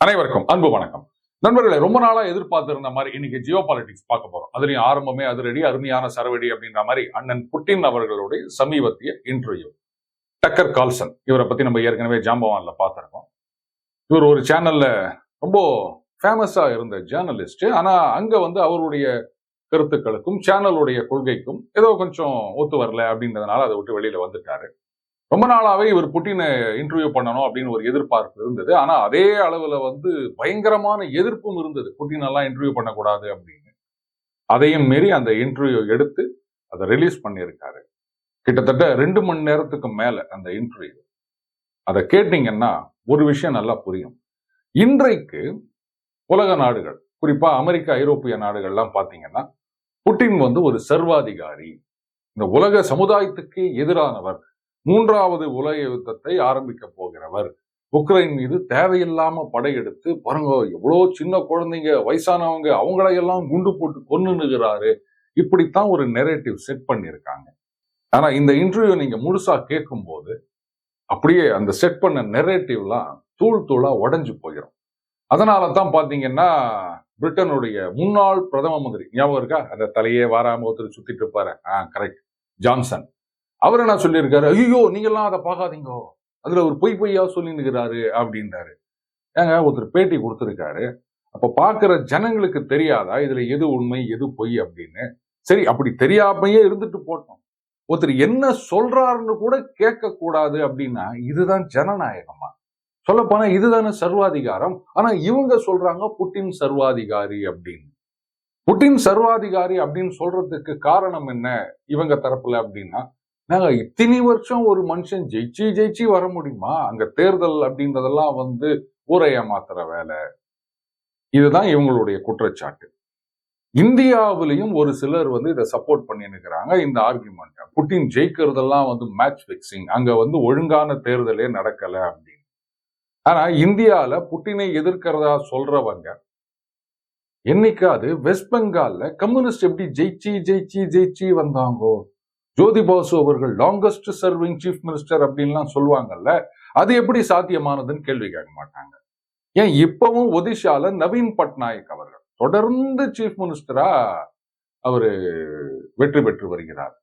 அனைவருக்கும் அன்பு வணக்கம். நண்பர்களை ரொம்ப நாளா எதிர்பார்த்திருந்த மாதிரி இன்னைக்கு ஜியோ பாலிடிக்ஸ் பார்க்க போறோம். அதுலயும் ஆரம்பமே அதிரடி அருமையான சரவடி அப்படின்ற மாதிரி அண்ணன் புட்டின் அவர்களுடைய சமீபத்திய இன்டர்வியூ டக்கர் கால்சன் இவரை பத்தி நம்ம ஏற்கனவே ஜாம்பவான்ல பார்த்திருக்கோம். இவர் ஒரு சேனல்ல ரொம்ப ஃபேமஸா இருந்த ஜேர்னலிஸ்ட் ஆனா அங்க வந்து அவருடைய கருத்துக்களுக்கும் சேனலுடைய கொள்கைக்கும் ஏதோ கொஞ்சம் ஒத்து வரல அப்படின்றதுனால அதை விட்டு வெளியில வந்துட்டாரு. ரொம்ப நாளாவே இவர் புட்டினை இன்டர்வியூ பண்ணணும் அப்படின்னு ஒரு எதிர்பார்ப்பு இருந்தது. ஆனா அதே அளவுல வந்து பயங்கரமான எதிர்ப்பும் இருந்தது. புட்டின் எல்லாம் இன்டர்வியூ பண்ணக்கூடாது அப்படின்னு. அதையும் மீறி அந்த இன்டர்வியூ எடுத்து அதை ரிலீஸ் பண்ணியிருக்காரு. கிட்டத்தட்ட ரெண்டு மணி நேரத்துக்கு மேல அந்த இன்டர்வியூ அதை கேட்டீங்கன்னா ஒரு விஷயம் நல்லா புரியும். இன்றைக்கு உலக நாடுகள் குறிப்பா அமெரிக்க ஐரோப்பிய நாடுகள்லாம் பாத்தீங்கன்னா புட்டின் வந்து ஒரு சர்வாதிகாரி. இந்த உலக சமுதாயத்துக்கு எதிரானவர். மூன்றாவது உலக யுத்தத்தை ஆரம்பிக்க போகிறவர். உக்ரைன் மீது தேவையில்லாம படையெடுத்து பாருங்க எவ்வளோ சின்ன குழந்தைங்க வயசானவங்க அவங்களையெல்லாம் குண்டு போட்டு கொன்னுனுகிறாரு இப்படித்தான் ஒரு நெரேட்டிவ் செட் பண்ணியிருக்காங்க. ஆனா இந்த இன்டர்வியூ நீங்க முழுசா கேட்கும்போது அப்படியே அந்த செட் பண்ண நெரேட்டிவ்லாம் தூள் தூளா உடைஞ்சு போயிடும் அதனால தான் பாத்தீங்கன்னா பிரிட்டனுடைய முன்னாள் பிரதம மந்திரி ஞாபகம் இருக்கா? அந்த தலையே வாராம ஒருத்தர் சுத்திட்டு இருப்பாரு. ஆஹ் கரெக்ட் ஜான்சன். அவர் என்ன சொல்லியிருக்காரு? ஐயோ நீங்கள்லாம் அதை பார்க்காதீங்கோ. அதுல ஒரு பொய் பொய்யா சொல்லினுக்கிறாரு அப்படின்றாரு. ஏங்க ஒருத்தர் பேட்டி கொடுத்துருக்காரு. அப்ப பாக்குற ஜனங்களுக்கு தெரியாதா? இதுல எது உண்மை எது பொய் அப்படின்னு. சரி அப்படி தெரியாமையே இருந்துட்டு போட்டோம். ஒருத்தர் என்ன சொல்றாருன்னு கூட கேட்கக்கூடாது அப்படின்னா இதுதான் ஜனநாயகமா? சொல்ல போனா இதுதானே சர்வாதிகாரம்? ஆனா இவங்க சொல்றாங்க புட்டின் சர்வாதிகாரி அப்படின்னு. புட்டின் சர்வாதிகாரி அப்படின்னு சொல்றதுக்கு காரணம் என்ன இவங்க தரப்புல அப்படின்னா நாங்க இத்தனை வருஷம் ஒரு மனுஷன் ஜெயிச்சு ஜெயிச்சு வர முடியுமா? அங்க தேர்தல் அப்படின்றதெல்லாம் வந்து ஊரை ஏமாத்துற வேலை. இதுதான் இவங்களுடைய குற்றச்சாட்டு. இந்தியாவிலையும் ஒரு சிலர் வந்து இதை சப்போர்ட் பண்ணிருக்கிறாங்க இந்த ஆர்குமெண்ட் புட்டின் ஜெயிக்கிறதெல்லாம் வந்து மேட்ச் ஃபிக்ஸிங் அங்க வந்து ஒழுங்கான தேர்தலே நடக்கல அப்படின்னு. ஆனா இந்தியால புட்டினை எதிர்க்கிறதா சொல்றவங்க என்னைக்காவது வெஸ்ட் பெங்கால்ல கம்யூனிஸ்ட் எப்படி ஜெயிச்சு ஜெயிச்சு ஜெயிச்சு வந்தாங்கோ? ஜோதி பாசு அவர்கள் லாங்கஸ்ட் சர்விங் சீஃப் மினிஸ்டர் அப்படின்லாம் சொல்லுவாங்கல்ல அது எப்படி சாத்தியமானதுன்னு கேள்வி கேட்க மாட்டாங்க. ஏன் இப்பவும் ஒதிஷால நவீன் பட்நாயக் அவர்கள் தொடர்ந்து சீஃப் மினிஸ்டரா அவரு வெற்றி பெற்று வருகிறார்.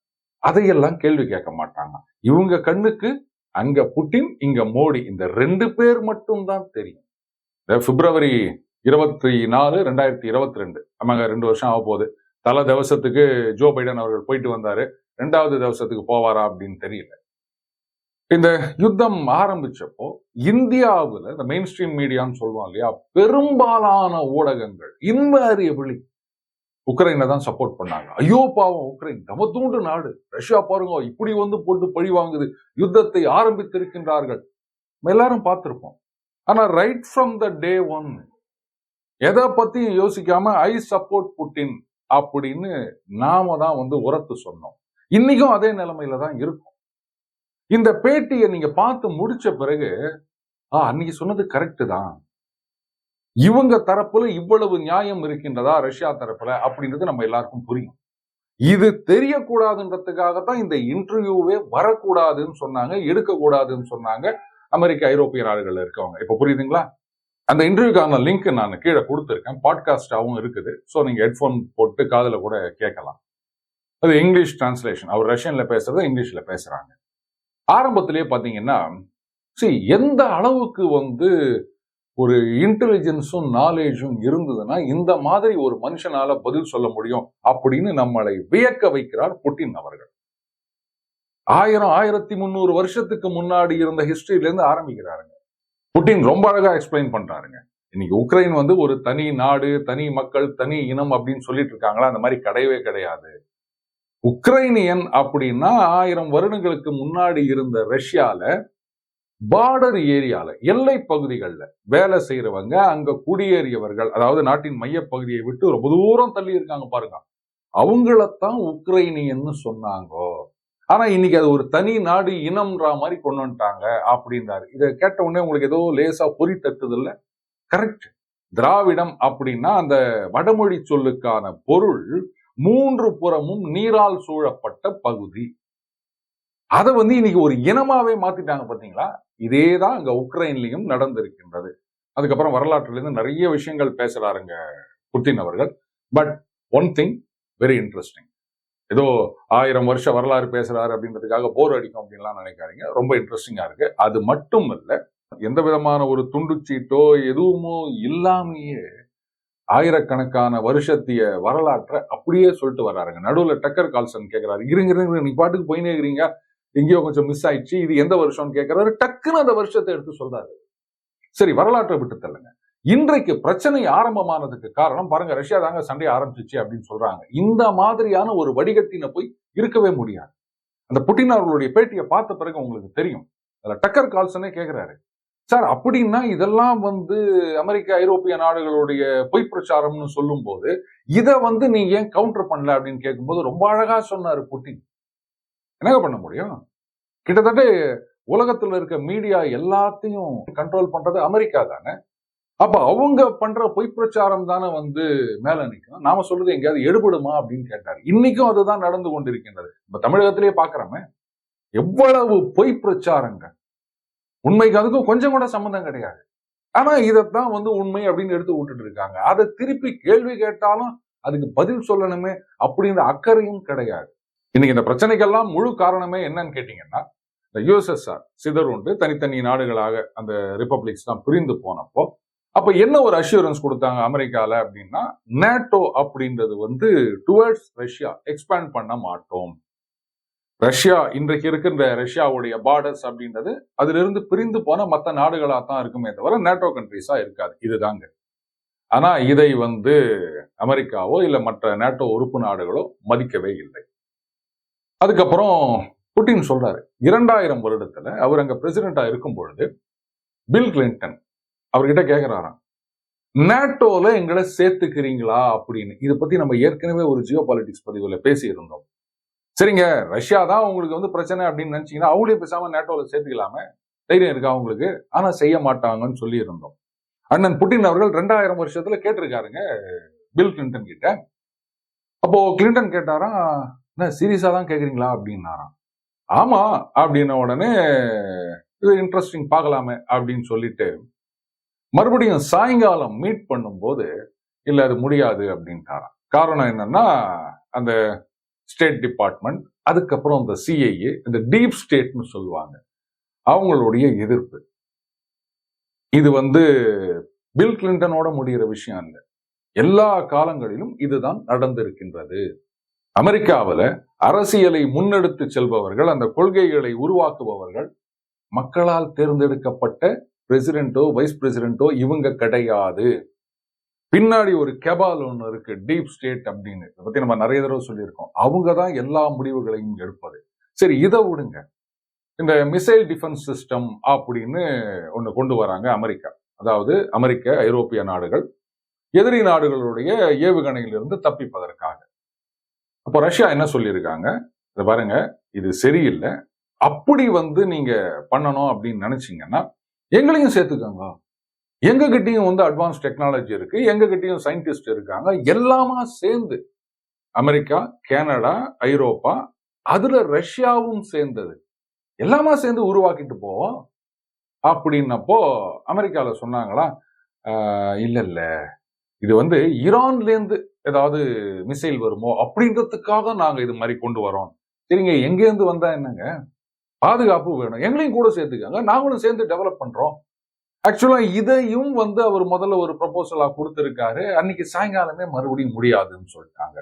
அதையெல்லாம் கேள்வி கேட்க மாட்டாங்க. இவங்க கண்ணுக்கு அங்க புட்டின் இங்க மோடி இந்த ரெண்டு பேர் மட்டும்தான் தெரியும். பிப்ரவரி இருபத்தி நாலு ரெண்டாயிரத்தி இருபத்தி ரெண்டு ஆமாங்க ரெண்டு வருஷம் ஆக போகுது தலை திவசத்துக்கு ஜோ பைடன் அவர்கள் போயிட்டு வந்தாரு. ரெண்டாவது தவசத்துக்கு போவாரா அப்படின்னு தெரியல. இந்த யுத்தம் ஆரம்பிச்சப்போ இந்தியாவில் இந்த மெயின் ஸ்ட்ரீம் மீடியான்னு சொல்லுவோம் இல்லையா பெரும்பாலான ஊடகங்கள் இன்வேரியபிளி உக்ரைனை தான் சப்போர்ட் பண்ணாங்க. ஐயோ பாவம் உக்ரைன் தமத்தூண்டு நாடு. ரஷ்யா பாருங்க இப்படி வந்து போட்டு பழி வாங்குது. யுத்தத்தை ஆரம்பித்திருக்கின்றார்கள். எல்லாரும் பார்த்திருப்போம். ஆனா right from the day one எதை பத்தியும் யோசிக்காம ஐ சப்போர்ட் புட்டின் அப்படின்னு நாம தான் வந்து உரத்து சொன்னோம். இன்னைக்கும் அதே நிலைமையில தான் இருக்கும். இந்த பேட்டியை நீங்க பார்த்து முடிச்ச பிறகு ஆ அன்னைக்கு சொன்னது கரெக்டு தான். இவங்க தரப்புல இவ்வளவு நியாயம் இருக்கின்றதா ரஷ்யா தரப்புல? அப்படின்றது நம்ம எல்லாருக்கும் புரியும். இது தெரியக்கூடாதுன்றதுக்காக தான் இந்த இன்டர்வியூவே வரக்கூடாதுன்னு சொன்னாங்க எடுக்கக்கூடாதுன்னு சொன்னாங்க அமெரிக்க ஐரோப்பிய நாடுகள்ல இருக்கவங்க. இப்ப புரியுதுங்களா? அந்த இன்டர்வியூக்கான லிங்க் நான் கீழே கொடுத்துருக்கேன். பாட்காஸ்டாகவும் இருக்குது. ஸோ நீங்க ஹெட்ஃபோன் போட்டு காதுல கூட கேட்கலாம். அது இங்கிலீஷ் டிரான்ஸ்லேஷன் அவர் ரஷ்யனில் பேசுறது இங்கிலீஷில் பேசுறாங்க. ஆரம்பத்திலே பாத்தீங்கன்னா சரி எந்த அளவுக்கு வந்து ஒரு இன்டெலிஜென்ஸும் நாலேஜும் இருந்ததுன்னா இந்த மாதிரி ஒரு மனுஷனால பதில் சொல்ல முடியும் அப்படின்னு நம்மளை வியக்க வைக்கிறார் புட்டின் அவர்கள். ஆயிரம் ஆயிரத்தி முந்நூறு வருஷத்துக்கு முன்னாடி இருந்த ஹிஸ்டரியிலேருந்து ஆரம்பிக்கிறாருங்க. புட்டின் ரொம்ப அழகா எக்ஸ்பிளைன் பண்றாருங்க. இன்னைக்கு உக்ரைன் வந்து ஒரு தனி நாடு தனி மக்கள் தனி இனம் அப்படின்னு சொல்லிட்டு இருக்காங்களா? அந்த மாதிரி கிடையவே கிடையாது. உக்ரைனியன் அப்படின்னா ஆயிரம் வருடங்களுக்கு முன்னாடி இருந்த ரஷ்யால பார்டர் ஏரியால எல்லை பகுதிகளில் வேலை செய்யறவங்க அங்க குடியேறியவர்கள் அதாவது நாட்டின் மையப்பகுதியை விட்டு ரொம்ப தூரம் தள்ளி இருக்காங்க பாருங்க. அவங்களத்தான் உக்ரைனியன்னு சொன்னாங்கோ. ஆனா இன்னைக்கு அது ஒரு தனி நாடு இனம்ன்ற மாதிரி கொண்டு வந்துட்டாங்க அப்படின்றாரு. இதை கேட்ட உடனே உங்களுக்கு ஏதோ லேசா பொறி தட்டுது இல்லை கரெக்ட் திராவிடம் அப்படின்னா அந்த வடமொழி சொல்லுக்கான பொருள் மூன்று புறமும் நீரால் சூழப்பட்ட பகுதி. அதை வந்து இன்னைக்கு ஒரு இனமாவே மாத்திட்டாங்க பாத்தீங்களா? இதே தான் அங்க உக்ரைன்லயும் நடந்திருக்கின்றது. அதுக்கப்புறம் வரலாற்றுல இருந்து நிறைய விஷயங்கள் பேசுறாருங்க புட்டின் அவர்கள். But one thing very interesting ஏதோ ஆயிரம் வருஷம் வரலாறு பேசுறாரு அப்படின்றதுக்காக போர் அடிக்கும் அப்படின்லாம் நினைக்காதீங்க. ரொம்ப இன்ட்ரெஸ்டிங்கா இருக்கு. அது மட்டும் இல்ல எந்த விதமான ஒரு துண்டுச்சீட்டோ எதுவுமோ இல்லாமையே ஆயிரக்கணக்கான வருஷத்திய வரலாற்றை அப்படியே சொல்லிட்டு வர்றாருங்க. நடுவுல டக்கர் கால்சன் கேட்குறாரு இருங்க இருங்க நீ பாட்டுக்கு போயினே இருக்கிறீங்க எங்கேயோ கொஞ்சம் மிஸ் ஆயிடுச்சு. இது எந்த வருஷம்னு கேட்குறாரு டக்குன்னு அந்த வருஷத்தை எடுத்து சொல்றாரு. சரி வரலாற்றை விட்டு தள்ளுங்க. இன்றைக்கு பிரச்சனை ஆரம்பமானதுக்கு காரணம் பாருங்க ரஷ்யா தாங்க சண்டை ஆரம்பிச்சிச்சு அப்படின்னு சொல்றாங்க. இந்த மாதிரியான ஒரு வடிகட்டின போய் இருக்கவே முடியாது. அந்த புட்டின் அவர்களுடைய பேட்டியை பார்த்த பிறகு உங்களுக்கு தெரியும். அதில் டக்கர் கால்சனே கேட்கிறாரு சார் அப்படின்னா இதெல்லாம் வந்து அமெரிக்க ஐரோப்பிய நாடுகளுடைய பொய் பிரச்சாரம்னு சொல்லும் போது இதை வந்து நீ ஏன் கவுண்டர் பண்ணல அப்படின்னு கேட்கும்போது ரொம்ப அழகா சொன்னாரு புட்டின். என்னங்க பண்ண முடியும்? கிட்டத்தட்ட உலகத்துல இருக்க மீடியா எல்லாத்தையும் கண்ட்ரோல் பண்றது அமெரிக்கா தானே? அப்ப அவங்க பண்ற பொய் பிரச்சாரம் தானே வந்து மேல நிற்கும் நாம சொல்றது எங்கேயாவது எடுபடுமா அப்படின்னு கேட்டாரு. இன்னைக்கும் அதுதான் நடந்து கொண்டிருக்கின்றது. நம்ம தமிழகத்திலேயே பாக்குறோமே. எவ்வளவு பொய் பிரச்சாரங்க உண்மைக்கு அதுக்கும் கொஞ்சம் கூட சம்மந்தம் கிடையாது. ஆனா இதைத்தான் வந்து உண்மை அப்படின்னு எடுத்து விட்டுட்டு இருக்காங்க. அதை திருப்பி கேள்வி கேட்டாலும் அதுக்கு பதில் சொல்லணுமே அப்படின்ற அக்கறையும் கிடையாது. இன்னைக்கு இந்த பிரச்சனைக்கெல்லாம் முழு காரணமே என்னன்னு கேட்டீங்கன்னா இந்த யுஎஸ்எஸ்ஆர் சிதறுண்டு தனித்தனி நாடுகளாக அந்த ரிப்பப்ளிக்ஸ் தான் பிரிந்து போனப்போ அப்ப என்ன ஒரு அஷூரன்ஸ் கொடுத்தாங்க அமெரிக்கால அப்படின்னா நேட்டோ அப்படின்றது வந்து டுவர்ட்ஸ் ரஷ்யா எக்ஸ்பேண்ட் பண்ண மாட்டோம். ரஷ்யா இன்றைக்கு இருக்கின்ற ரஷ்யாவுடைய பார்டர்ஸ் அப்படின்றது அதிலிருந்து பிரிந்து போன மற்ற நாடுகளாக தான் இருக்குமே தவிர நேட்டோ கண்ட்ரிஸாக இருக்காது. இதுதாங்க. ஆனா இதை வந்து அமெரிக்காவோ இல்ல மற்ற நேட்டோ உறுப்பு நாடுகளோ மதிக்கவே இல்லை. அதுக்கப்புறம் புட்டின் சொல்றாரு இரண்டாயிரம் வருடத்துல அவர் அங்க பிரசிடென்டா இருக்கும் பொழுது பில் கிளின்டன் அவர்கிட்ட கேட்கிறாராம் நேட்டோல எங்களை சேர்த்துக்கிறீங்களா? அப்படின்னு. இதை பத்தி நம்ம ஏற்கனவே ஒரு ஜியோ பாலிட்டிக்ஸ் பதிவுல பேசி இருந்தோம் சரிங்க ரஷ்யா தான் உங்களுக்கு வந்து பிரச்சனை அப்படின்னு நினச்சிங்கன்னா அவங்களே பேசாமல் நேட்டோவில் சேர்த்துக்கலாமே? தைரியம் இருக்கா அவங்களுக்கு ஆனால் செய்ய மாட்டாங்கன்னு சொல்லியிருந்தோம். அண்ணன் புட்டின் அவர்கள் ரெண்டாயிரம் வருஷத்துல கேட்டிருக்காருங்க பில் கிளின்டன் கிட்ட. அப்போ கிளின்டன் கேட்டாராம் என்ன சீரியஸா தான் கேட்குறீங்களா அப்படின்னாராம். ஆமா அப்படின்ன உடனே இது இன்ட்ரெஸ்டிங் பார்க்கலாமே அப்படின்னு சொல்லிட்டு மறுபடியும் சாயங்காலம் மீட் பண்ணும்போது இல்லை அது முடியாது அப்படின்ட்டாராம். காரணம் என்னன்னா அந்த ஸ்டேட் டிபார்ட்மெண்ட் அதுக்கப்புறம் இந்த சிஐஏ இந்த டீப் ஸ்டேட்னு சொல்லுவாங்க. அவங்களுடைய எதிர்ப்பு. இது வந்து பில் கிளின்டனோட முடிகிற விஷயம் இல்லை எல்லா காலங்களிலும் இதுதான் நடந்திருக்கின்றது. அமெரிக்காவில் அரசியலை முன்னெடுத்து செல்பவர்கள் அந்த கொள்கைகளை உருவாக்குபவர்கள் மக்களால் தேர்ந்தெடுக்கப்பட்ட பிரசிடென்ட்டோ வைஸ் பிரசிடென்ட்டோ இவங்க கிடையாது. பின்னாடி ஒரு கெபால் ஒன்று இருக்கு டீப் ஸ்டேட் அப்படின்னு. இதை பத்தி நம்ம நிறைய தடவை சொல்லியிருக்கோம். அவங்க தான் எல்லா முடிவுகளையும் எடுப்பது. சரி இதை விடுங்க. இந்த மிசைல் டிஃபென்ஸ் சிஸ்டம் அப்படின்னு ஒன்று கொண்டு வராங்க அமெரிக்கா. அதாவது அமெரிக்க ஐரோப்பிய நாடுகள். எதிரி நாடுகளுடைய ஏவுகணையிலிருந்து தப்பிப்பதற்காக. அப்போ ரஷ்யா என்ன சொல்லியிருக்காங்க? இதை பாருங்க இது சரியில்லை. அப்படி வந்து நீங்க பண்ணணும் அப்படின்னு நினைச்சீங்கன்னா எங்களையும் சேர்த்துக்கோங்க. எங்ககிட்டையும் வந்து அட்வான்ஸ் டெக்னாலஜி இருக்கு எங்ககிட்டையும் சயின்டிஸ்ட் இருக்காங்க எல்லாமா சேர்ந்து அமெரிக்கா கனடா ஐரோப்பா அதுல ரஷ்யாவும் சேர்ந்தது. எல்லாமா சேர்ந்து உருவாக்கிட்டு போவோம் அப்படின்னப்போ அமெரிக்காவில் சொன்னாங்களா "ஆஹ், இல்ல இல்ல இது வந்து ஈரான்லேருந்து ஏதாவது மிசைல் வருமோ அப்படின்றதுக்காக நாங்க இது மாதிரி கொண்டு வரோம். சரிங்க எங்கேருந்து வந்தா என்னங்க? பாதுகாப்பு வேணும். எங்களையும் கூட சேர்த்துக்காங்க. நாங்களும் சேர்ந்து டெவலப் பண்றோம். ஆக்சுவலா இதையும் வந்து அவர் முதல்ல ஒரு ப்ரப்போசலாக கொடுத்துருக்காரு. அன்னைக்கு சாயங்காலமே மறுபடியும் முடியாதுன்னு சொல்லிட்டாங்க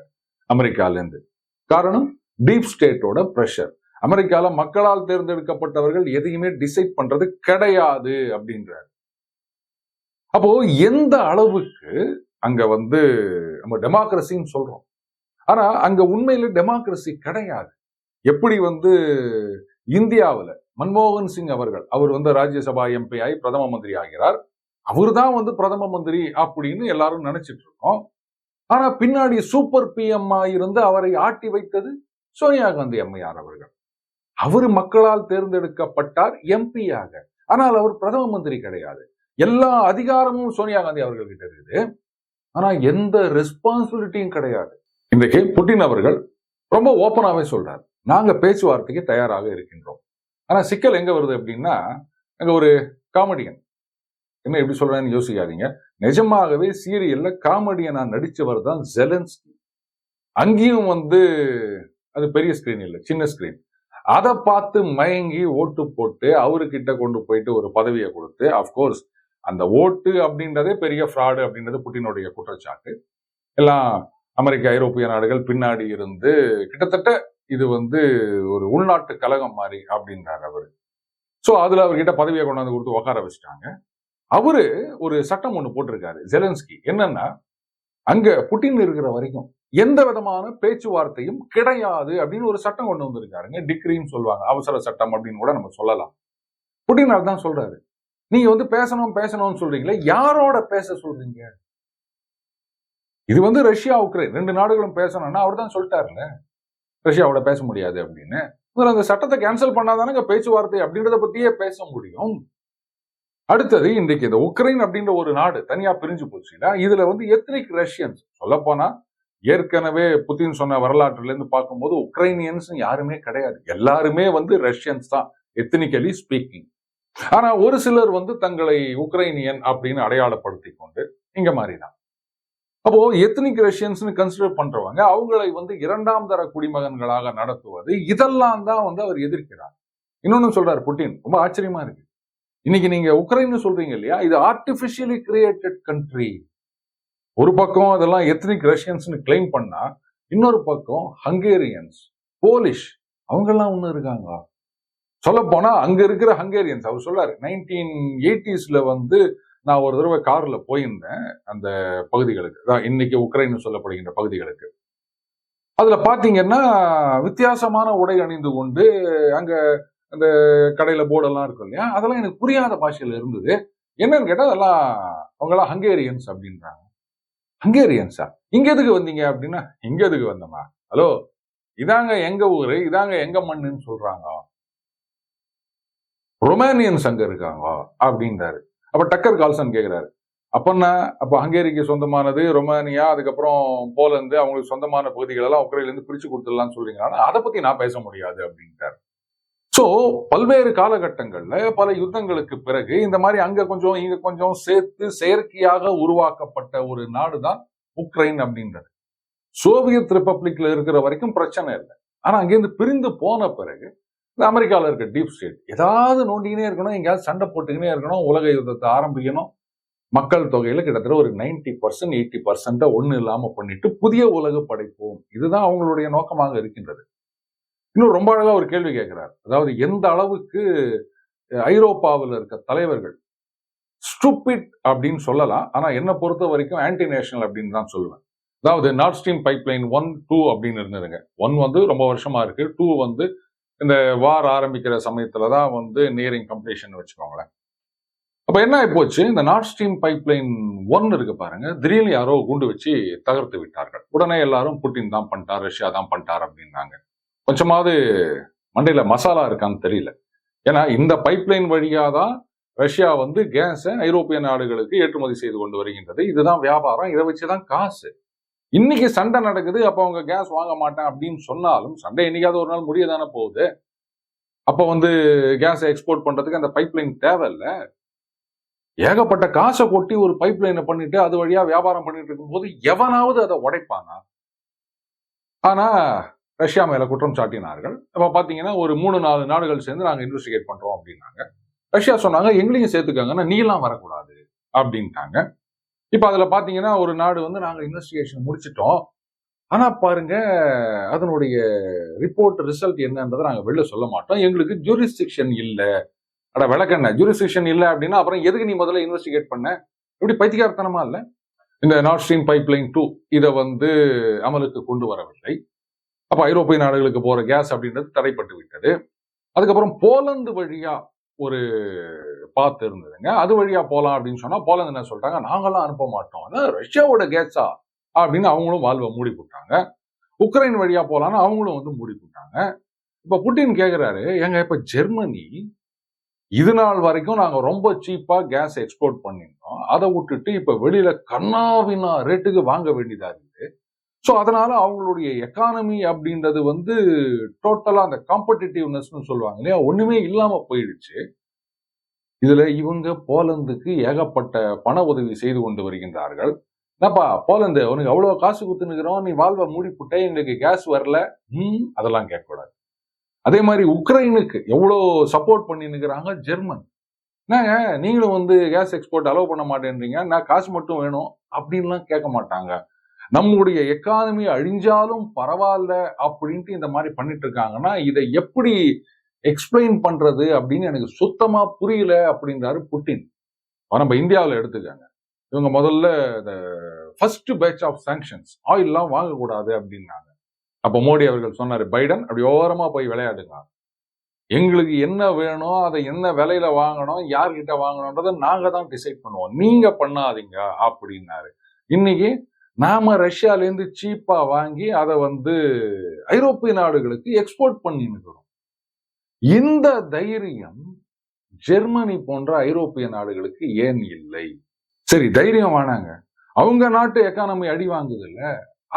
அமெரிக்கால இருந்து காரணம் டீப் ஸ்டேட்டோட பிரஷர் அமெரிக்கால மக்களால் தேர்ந்தெடுக்கப்பட்டவர்கள் எதையுமே டிசைட் பண்றது கிடையாது அப்படின்றார். அப்போ எந்த அளவுக்கு அங்க வந்து நம்ம டெமோக்ரஸின்னு சொல்றோம். ஆனா அங்க உண்மையில டெமோக்ரஸி கிடையாது. எப்படி வந்து இந்தியாவுல மன்மோகன் சிங் அவர்கள். அவர் வந்து ராஜ்யசபா எம்பி ஆகி பிரதம மந்திரி ஆகிறார். அவர் தான் வந்து பிரதம மந்திரி அப்படின்னு எல்லாரும் நினைச்சிட்டு இருக்கோம். ஆனா பின்னாடி சூப்பர் பிஎம் இருந்து அவரை ஆட்டி வைத்தது சோனியா காந்தி அம்மையார் அவர்கள். அவர் மக்களால் தேர்ந்தெடுக்கப்பட்டார் எம்பியாக ஆனால் அவர் பிரதம மந்திரி கிடையாது. எல்லா அதிகாரமும் சோனியா காந்தி அவர்கள்கிட்ட இருக்குது. ஆனா எந்த ரெஸ்பான்சிபிலிட்டியும் கிடையாது. இன்றைக்கு புட்டின் அவர்கள் ரொம்ப ஓப்பனாவே சொல்றார். நாங்க பேச்சுவார்த்தைக்கு தயாராக இருக்கின்றோம். ஆனால் சிக்கல் எங்கே வருது அப்படின்னா அங்கே ஒரு காமெடியன் என்ன எப்படி சொல்றேன்னு யோசிக்காதீங்க. நிஜமாகவே சீரியல்ல காமெடியனா நடித்தவர் தான் ஜெலன்ஸ்கி அங்கேயும் வந்து அது பெரிய ஸ்க்ரீன் இல்லை சின்ன ஸ்க்ரீன் அதை பார்த்து மயங்கி ஓட்டு போட்டு அவருக்கிட்ட கொண்டு போயிட்டு ஒரு பதவியை கொடுத்து அஃப்கோர்ஸ் அந்த ஓட்டு அப்படின்றதே பெரிய ஃப்ராடு அப்படின்றது புட்டினுடைய குற்றச்சாட்டு. எல்லாம் அமெரிக்க ஐரோப்பிய நாடுகள் பின்னாடி இருந்து கிட்டத்தட்ட இது வந்து ஒரு உள்நாட்டு கழகம் மாதிரி அப்படின்றார் அவர். ஸோ அதுல அவர்கிட்ட பதவியை கொண்டாந்து கொடுத்து உட்கார வச்சுட்டாங்க. அவரு ஒரு சட்டம் ஒண்ணு போட்டிருக்காரு ஜெலன்ஸ்கி. என்னன்னா அங்க புட்டின் இருக்கிற வரைக்கும் எந்த விதமான பேச்சுவார்த்தையும் கிடையாது அப்படின்னு ஒரு சட்டம் கொண்டு வந்திருக்காருங்க. டிக்ரின்னு சொல்லுவாங்க அவசர சட்டம் அப்படின்னு கூட நம்ம சொல்லலாம். புட்டின் தான் சொல்றாரு. நீங்க வந்து பேசணும் பேசணும்னு சொல்றீங்களே யாரோட பேச சொல்றீங்க? இது வந்து ரஷ்யா உக்ரைன். ரெண்டு நாடுகளும் பேசணும்னா அவர் தான் சொல்லிட்டாருல்ல. ரஷ்யாவோட பேச முடியாது அப்படின்னு. அந்த சட்டத்தை கேன்சல் பண்ணாதானங்க பேச்சுவார்த்தை அப்படின்றத பத்தியே பேச முடியும். அடுத்தது இன்றைக்கு இந்த உக்ரைன் அப்படின்ற ஒரு நாடு தனியா பிரிஞ்சு போச்சுன்னா இதுல வந்து எத்னிக் ரஷ்யன்ஸ் சொல்லப்போனா ஏற்கனவே புத்தின் சொன்ன வரலாற்றுல இருந்து பார்க்கும்போது உக்ரைனியன்ஸ் யாருமே கிடையாது. எல்லாருமே வந்து ரஷ்யன்ஸ் தான் எத்தனிக்கலி ஸ்பீக்கிங் ஆனா ஒரு சிலர் வந்து தங்களை உக்ரைனியன் அப்படின்னு அடையாளப்படுத்தி கொண்டு இங்க மாதிரிதான் அப்போ எத்தனிக் ரஷ்யன்ஸ்னு கன்சிடர் பண்றவங்க அவங்களை வந்து இரண்டாம் தர குடிமகன்களாக நடத்துவது இதெல்லாம் தான் வந்து அவர் எதிர்க்கிறார். இன்னொன்னு சொல்றாரு புட்டின் ரொம்ப ஆச்சரியமா இருக்கு. இன்னைக்கு நீங்க உக்ரைன்னு சொல்றீங்க இல்லையா இது ஆர்டிபிஷியலி கிரியேட்டட் கண்ட்ரி ஒரு பக்கம் அதெல்லாம் எத்னிக் ரஷ்யன்ஸ்னு கிளைம் பண்ணா இன்னொரு பக்கம் ஹங்கேரியன்ஸ் போலிஷ் அவங்கெல்லாம் ஒன்று இருக்காங்களா? சொல்ல போனா அங்க இருக்கிற ஹங்கேரியன்ஸ் அவர் சொல்றாரு நைன்டீன் எயிட்டிஸ்ல வந்து நான் ஒரு தடவை காரில் போயிருந்தேன் அந்த பகுதிகளுக்கு. தான் இன்னைக்கு உக்ரைன் சொல்லப்படுகின்ற பகுதிகளுக்கு. அதுல பார்த்தீங்கன்னா வித்தியாசமான உடை அணிந்து கொண்டு அங்க அந்த கடையில போர்டெல்லாம் இருக்கும் இல்லையா? அதெல்லாம் எனக்கு புரியாத பாஷையில இருந்தது. என்னன்னு கேட்டால் அதெல்லாம் அவங்களாம் ஹங்கேரியன்ஸ் அப்படின்றாங்க. ஹங்கேரியன்ஸா இங்க எதுக்கு வந்தீங்க அப்படின்னா இங்க எதுக்கு வந்தோமா ஹலோ இதாங்க எங்க ஊரு? இதாங்க எங்க மண்ணுன்னு சொல்றாங்க. ரொமானியன்ஸ் அங்க இருக்காங்க அப்படின்றாரு. அப்ப டக்கர் கால்சன் கேக்குறாரு. அப்பன்னா அப்ப ஹங்கேரிக்கு சொந்தமானது ரொமானியா அதுக்கப்புறம் போலந்து அவங்களுக்கு சொந்தமான பகுதிகள் எல்லாம் உக்ரைன்ல இருந்து பிரிச்சு கொடுத்துடலாம்னு சொல்றீங்க. அதை பத்தி நான் பேச முடியாது அப்படின்ட்டார். சோ பல்வேறு காலகட்டங்கள்ல பல யுத்தங்களுக்கு பிறகு இந்த மாதிரி அங்க கொஞ்சம் இங்க கொஞ்சம் சேர்த்து செயற்கையாக உருவாக்கப்பட்ட ஒரு நாடுதான் உக்ரைன் அப்படின்றது. சோவியத் ரிப்பப்ளிக்ல இருக்கிற வரைக்கும் பிரச்சனை இல்லை. ஆனா அங்கேருந்து பிரிந்து போன பிறகு அமெரிக்காவில் இருக்க டீப் ஸ்டேட் ஏதாவது நோண்டிக்கினே இருக்கணும் எங்கேயாவது சண்டை போட்டுக்கினே இருக்கணும் உலக யுத்தத்தை ஆரம்பிக்கணும். மக்கள் தொகையில கிட்டத்தட்ட ஒரு நைன்டி பர்சன்ட் எயிட்டி பர்சன்ட ஒன்றும் இல்லாம பண்ணிட்டு புதிய உலக படைப்போம். இதுதான் அவங்களுடைய நோக்கமாக இருக்கின்றது. இன்னும் ரொம்ப அழகா ஒரு கேள்வி கேட்கிறார். அதாவது எந்த அளவுக்கு ஐரோப்பாவில் இருக்க தலைவர்கள் ஸ்டூபிட் அப்படின்னு சொல்லலாம். ஆனா என்னை பொறுத்த வரைக்கும் ஆன்டி நேஷனல் அப்படின்னு தான் சொல்லுவேன். அதாவது Nord Stream pipeline one two அப்படின்னு இருந்ததுங்க. ஒன் வந்து ரொம்ப வருஷமா இருக்கு. டூ வந்து இந்த வார் ஆரம்பிக்கிற சமயத்தில் தான் வந்து நியரிங் கம்ப்ளீஷன் வச்சுக்கோங்களேன். அப்போ என்ன போச்சு? இந்த நார்த் ஸ்ட்ரீம் பைப்லைன் ஒன் இருக்கு பாருங்க. திடீர்னு யாரோ குண்டு வச்சு தகர்த்து விட்டார்கள். உடனே எல்லாரும் புட்டின் தான் பண்ணிட்டார் ரஷ்யா தான் பண்ணிட்டார் அப்படின்னாங்க. கொஞ்சமாவது மண்டையில மசாலா இருக்கான்னு தெரியல. ஏன்னா இந்த பைப்லைன் வழியாக தான் ரஷ்யா வந்து கேஸை ஐரோப்பிய நாடுகளுக்கு ஏற்றுமதி செய்து கொண்டு வருகின்றது. இதுதான் வியாபாரம். இதை வச்சுதான் காசு. இன்னைக்கு சண்டை நடக்குது அப்போ அவங்க கேஸ் வாங்க மாட்டேன் அப்படின்னு சொன்னாலும் சண்டை என்னைக்காவது ஒரு நாள் முடிய தானே போகுது. அப்போ வந்து கேஸை எக்ஸ்போர்ட் பண்றதுக்கு அந்த பைப்லைன் தேவையில்லை. ஏகப்பட்ட காசை கொட்டி ஒரு பைப்லைனை பண்ணிட்டு அது வழியா வியாபாரம் பண்ணிட்டு இருக்கும்போது எவனாவது அதை உடைப்பானா? ஆனா ரஷ்யா மேல குற்றம் சாட்டினார்கள். அப்ப பார்த்தீங்கன்னா ஒரு மூணு நாலு நாடுகள் சேர்ந்து நாங்க இன்வெஸ்டிகேட் பண்றோம் அப்படின்னாங்க. ரஷ்யா சொன்னாங்க எங்களையும் சேர்த்துக்காங்கன்னா நீலாம் வரக்கூடாது அப்படின்ட்டாங்க. இப்போ அதுல பார்த்தீங்கன்னா ஒரு நாடு வந்து நாங்கள் இன்வெஸ்டிகேஷன் முடிச்சிட்டோம். ஆனா பாருங்க அதனுடைய ரிப்போர்ட் ரிசல்ட் என்னன்றதை நாங்கள் வெளில சொல்ல மாட்டோம். எங்களுக்கு ஜூரிஸ்டிக்ஷன் இல்லை. அட விளக்கண்ண ஜூரிஸ்டிக்ஷன் இல்லை அப்படின்னா அப்புறம் எதுக்கு நீ முதல்ல இன்வெஸ்டிகேட் பண்ண? இப்படி பைத்தியக்காரத்தனமா இல்லை? இந்த நார்த் ஸ்ட்ரீம் பைப்லைன் டூ இதை வந்து அமலுக்கு கொண்டு வரவில்லை. அப்போ ஐரோப்பிய நாடுகளுக்கு போற கேஸ் அப்படின்றது தடைப்பட்டு விட்டது. அதுக்கப்புறம் போலந்து வழியா ஒரு பாத்து இருந்ததுங்க. அது வழியா போலாம் அப்படின்னு சொன்னா போலந்து என்ன சொல்லிட்டாங்க நாங்களாம் அனுப்ப மாட்டோம். அதான் ரஷ்யாவோட கேஸா அப்படின்னு அவங்களும் வாழ்வை மூடி போட்டாங்க. உக்ரைன் வழியா போலான்னு அவங்களும் வந்து மூடி போட்டாங்க. இப்ப புட்டின் கேக்குறாரு எங்க இப்ப ஜெர்மனி இது நாள் வரைக்கும் நாங்க ரொம்ப சீப்பா கேஸ் எக்ஸ்போர்ட் பண்ணியிருந்தோம். அதை விட்டுட்டு இப்ப வெளியில கண்ணாவினா ரேட்டுக்கு வாங்க வேண்டியதா இருக்கு? ஸோ அதனால அவங்களுடைய எக்கானமி அப்படின்றது வந்து டோட்டலா அந்த காம்படிட்டிவ்னஸ்னு சொல்லுவாங்க இல்லையா? ஒண்ணுமே இல்லாம போயிடுச்சு. இதுல இவங்க போலந்துக்கு ஏகப்பட்ட பண உதவி செய்து கொண்டு வருகின்றார்கள். என்னப்பா போலந்து உனக்கு அவ்வளவு காசு குத்துனுக்கிறோம் நீ வாழ்வை மூடிப்புட்ட எங்களுக்கு கேஸ் வரல. ம் அதெல்லாம் கேட்கக்கூடாது. அதே மாதிரி உக்ரைனுக்கு எவ்வளோ சப்போர்ட் பண்ணினுக்கிறாங்க ஜெர்மன். என்னங்க நீங்களும் வந்து கேஸ் எக்ஸ்போர்ட் அலோவ் பண்ண மாட்டேன்றீங்க நான் காசு மட்டும் வேணும் அப்படின்லாம் கேட்க மாட்டாங்க. நம்முடைய எக்கானமி அழிஞ்சாலும் பரவாயில்ல அப்படின்ட்டு இந்த மாதிரி பண்ணிட்டு இருக்காங்கன்னா இதை எப்படி எக்ஸ்பிளைன் பண்றது அப்படின்னு எனக்கு சுத்தமா புரியல அப்படின்றாரு புட்டின். நம்ம இந்தியாவில் எடுத்துக்காங்க. இவங்க முதல்ல இந்த ஃபர்ஸ்ட் பேட்ச் ஆஃப் சாங்ஷன்ஸ் ஆயில்லாம் வாங்கக்கூடாது அப்படின்னாங்க. அப்ப மோடி அவர்கள் சொன்னார் பைடன் அப்படி ஓரமா போய் விளையாடுங்க. எங்களுக்கு என்ன வேணும் அதை என்ன விலையில வாங்கணும் யார்கிட்ட வாங்கணுன்றதை நாங்க தான் டிசைட் பண்ணுவோம். நீங்க பண்ணாதீங்க அப்படின்னாரு. இன்னைக்கு நாம ரஷ்யால இருந்து சீப்பா வாங்கி அதை வந்து ஐரோப்பிய நாடுகளுக்கு எக்ஸ்போர்ட் பண்ணிருக்கிறோம் இந்த தைரியம் ஜெர்மனி போன்ற ஐரோப்பிய நாடுகளுக்கு ஏன் இல்லை? சரி தைரியம் வேணாங்க அவங்க நாட்டு எக்கானமி அடி வாங்குது இல்ல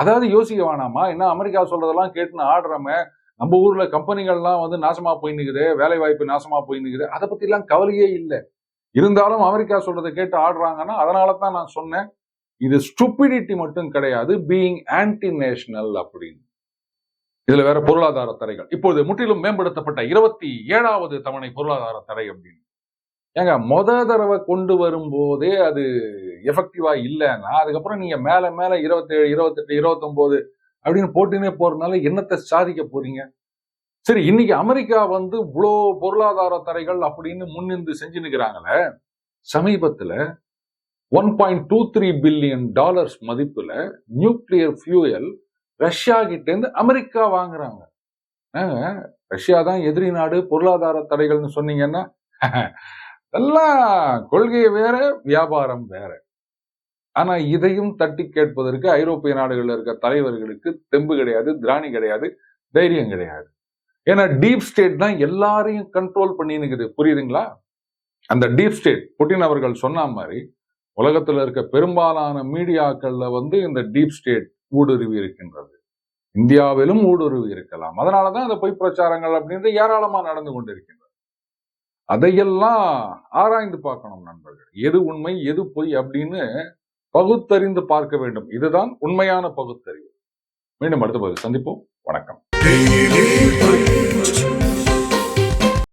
அதாவது யோசிக்க வேணாமா? என்ன அமெரிக்கா சொல்றதெல்லாம் கேட்டுன்னு ஆடுறோமே நம்ம ஊர்ல கம்பெனிகள்லாம் வந்து நாசமா போயின்னுக்குது வேலை வாய்ப்பு நாசமா போயின்னுக்குது. அதை பத்தி எல்லாம் கவலையே இல்லை. இருந்தாலும் அமெரிக்கா சொல்றதை கேட்டு ஆடுறாங்கன்னா அதனால தான் நான் சொன்னேன். இது ஸ்டூபிடிட்டி மட்டும் கிடையாது பீயிங் ஆன்டி நேஷனல் அப்படின்னு. இதுல வேற பொருளாதார தடைகள். இப்போது முற்றிலும் மேம்படுத்தப்பட்ட இருபத்தி ஏழாவது தவணை பொருளாதார தடை அப்படின்னு. ஏங்க மொத தடவை கொண்டு வரும்போதே அது எஃபெக்டிவா இல்லைன்னா அதுக்கப்புறம் நீங்க மேல மேல இருபத்தேழு இருபத்தெட்டு இருபத்தொன்பது அப்படின்னு போட்டுனே போறதுனால என்னத்தை சாதிக்க போறீங்க? சரி இன்னைக்கு அமெரிக்கா வந்து இவ்வளோ பொருளாதார தடைகள் அப்படின்னு முன்னின்று செஞ்சு நிற்கிறாங்களே சமீபத்துல one point two three billion dollars மதிப்புல nuclear fuel Russia கிட்டேருந்து அமெரிக்கா வாங்குறாங்க. ரஷ்யா தான் எதிரி நாடு பொருளாதார தடைகள்னு சொன்னீங்கன்னா எல்லாம் கொள்கை வேற வியாபாரம் வேற. ஆனா இதையும் தட்டி கேட்பதற்கு ஐரோப்பிய நாடுகளில் இருக்க தலைவர்களுக்கு தெம்பு கிடையாது திராணி கிடையாது தைரியம் கிடையாது. ஏன்னா டீப் ஸ்டேட் தான் எல்லாரையும் கண்ட்ரோல் பண்ணினுக்குது புரியுதுங்களா? அந்த டீப் ஸ்டேட் புட்டின் அவர்கள் சொன்ன மாதிரி உலகத்துல இருக்க பெரும்பாலான மீடியாக்கள்ல வந்து இந்த டீப் ஸ்டேட் ஊடுருவி இருக்கின்றது. இந்தியாவிலும் ஊடுருவி இருக்கலாம். அதனாலதான் இந்த பொய் பிரச்சாரங்கள் அப்படின்றது ஏராளமாக நடந்து கொண்டிருக்கின்றது. அதையெல்லாம் ஆராய்ந்து பார்க்கணும் நண்பர்கள். எது உண்மை எது பொய் அப்படின்னு பகுத்தறிந்து பார்க்க வேண்டும். இதுதான் உண்மையான பகுத்தறிவு. மீண்டும் அடுத்த பதில் சந்திப்போம். வணக்கம்.